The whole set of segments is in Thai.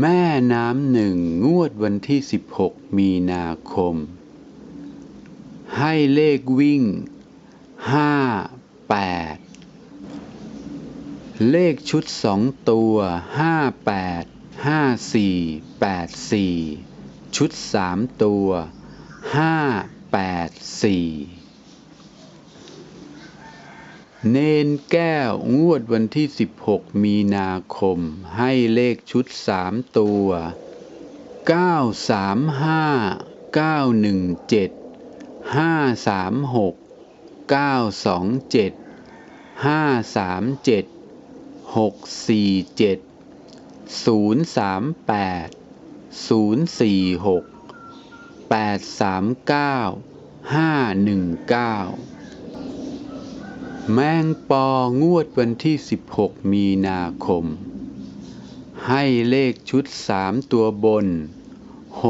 แม่น้ำหนึ่งงวดวันที่ 16 มีนาคม ให้เลขวิ่ง 5 8 เลขชุด2ตัว 58 54 84 ชุด3ตัว 584 เนนแก้วงวดวันที่ 16 มีนาคม ให้เลขชุด 3 ตัว 935 917 536 927 537 647 038 046 839 519 แมงปองวดวันที่ 16 มีนาคม ให้เลขชุด 3 ตัวบน 614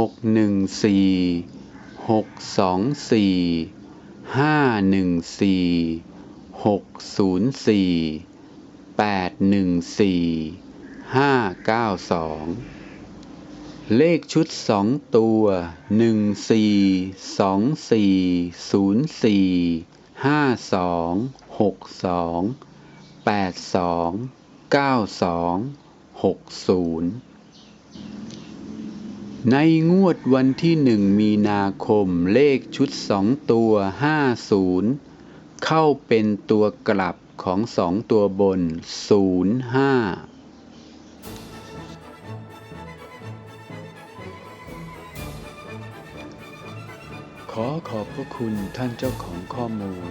624 514 604 814 592 เลขชุด 2 ตัว 14 24 04ห้าสอง หกสองแปดสองเก้าสองหกศูนย์ในงวดวันที่หนึ่งมีนาคมเลขชุดสองตัวห้าศูนย์เข้าเป็นตัวกลับของสองตัวบนศูนย์ห้าขอขอบพระคุณท่านเจ้าของข้อมูล